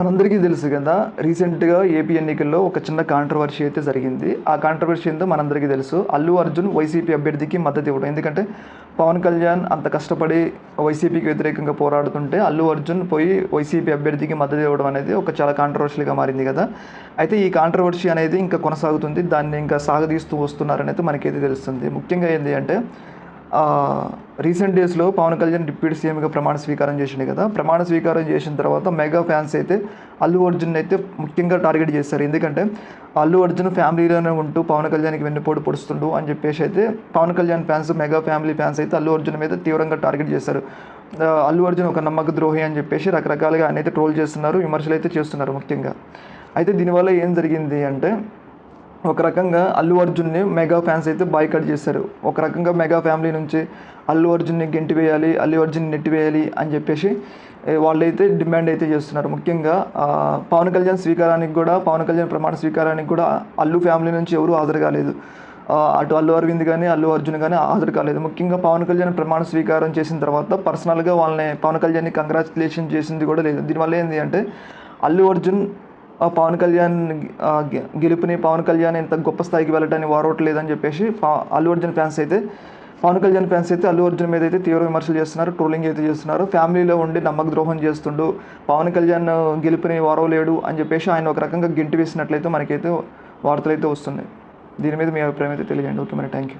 మనందరికీ తెలుసు కదా రీసెంట్గా ఏపీ ఎన్నికల్లో ఒక చిన్న కాంట్రవర్సీ అయితే జరిగింది. ఆ కాంట్రవర్సీ ఏందో మనందరికీ తెలుసు. అల్లు అర్జున్ వైసీపీ అభ్యర్థికి మద్దతు ఇవ్వడం. ఎందుకంటే పవన్ కళ్యాణ్ అంత కష్టపడి వైసీపీకి వ్యతిరేకంగా పోరాడుతుంటే అల్లు అర్జున్ పోయి వైసీపీ అభ్యర్థికి మద్దతు ఇవ్వడం అనేది ఒక చాలా కాంట్రవర్షియల్గా మారింది కదా. అయితే ఈ కాంట్రవర్సీ అనేది ఇంకా కొనసాగుతుంది. దాన్ని ఇంకా సాగదీస్తూ వస్తున్నారనేది మనకైతే తెలుస్తుంది. ముఖ్యంగా ఏంటి అంటే రీసెంట్ డేస్లో పవన్ కళ్యాణ్ డిప్యూటీ సీఎంగా ప్రమాణ స్వీకారం చేసిండు కదా. ప్రమాణ స్వీకారం చేసిన తర్వాత మెగా ఫ్యాన్స్ అయితే అల్లు అర్జున్ అయితే ముఖ్యంగా టార్గెట్ చేస్తారు ఎందుకంటే అల్లు అర్జున్ ఫ్యామిలీలోనే ఉంటూ పవన్ కళ్యాణ్కి వెన్నుపోటు పొడుస్తుండు అని చెప్పేసి అయితే Pawan Kalyan fans mega family fans అయితే అల్లు అర్జున్ మీద తీవ్రంగా టార్గెట్ చేస్తారు అల్లు అర్జున్ ఒక నమ్మక ద్రోహి అని చెప్పేసి రకరకాలుగా ఆయన అయితే ట్రోల్ చేస్తున్నారు విమర్శలు అయితే చేస్తున్నారు ముఖ్యంగా. అయితే దీనివల్ల ఏం జరిగింది అంటే ఒక రకంగా అల్లు అర్జున్ని మెగా ఫ్యాన్స్ అయితే బాయ్కట్ చేశారు. ఒక రకంగా మెగా ఫ్యామిలీ నుంచి అల్లు అర్జున్ని గెంటి వేయాలి అల్లు అర్జున్ నెట్టి వేయాలి అని చెప్పేసి వాళ్ళైతే డిమాండ్ అయితే చేస్తున్నారు. ముఖ్యంగా పవన్ కళ్యాణ్ స్వీకారానికి కూడా పవన్ కళ్యాణ్ ప్రమాణ స్వీకారానికి కూడా అల్లు ఫ్యామిలీ నుంచి ఎవరూ హాజరు కాలేదు. అటు అల్లు అరవింద్ కానీ అల్లు అర్జున్ కానీ హాజరు కాలేదు. ముఖ్యంగా పవన్ కళ్యాణ్ ప్రమాణ స్వీకారం చేసిన తర్వాత పర్సనల్గా వాళ్ళని పవన్ కళ్యాణ్ని కంగ్రాచులేషన్ చేసింది కూడా లేదు. దీనివల్ల ఏంటి అంటే అల్లు అర్జున్ పవన్ కళ్యాణ్ గె- గెలుపుని పవన్ కళ్యాణ్ ఇంత గొప్ప స్థాయికి వెళ్ళటాన్ని వారవట్లేదని చెప్పేసి అల్లు అర్జున్ ఫ్యాన్స్ అయితే పవన్ కళ్యాణ్ ఫ్యాన్స్ అయితే అల్లు అర్జున్ మీద అయితే తీవ్ర విమర్శలు చేస్తున్నారు ట్రోలింగ్ అయితే చేస్తున్నారు. ఫ్యామిలీలో ఉండి నమ్మక ద్రోహం చేస్తుండు. పవన్ కళ్యాణ్ గెలుపుని వారవలేడు అని చెప్పేసి ఆయన ఒక రకంగా గింటి వేసినట్లయితే మనకైతే వార్తలు అయితే వస్తున్నాయి. దీని మీద మీ అభిప్రాయం అయితే తెలియజేయండి. ఓకే మరి. Thank you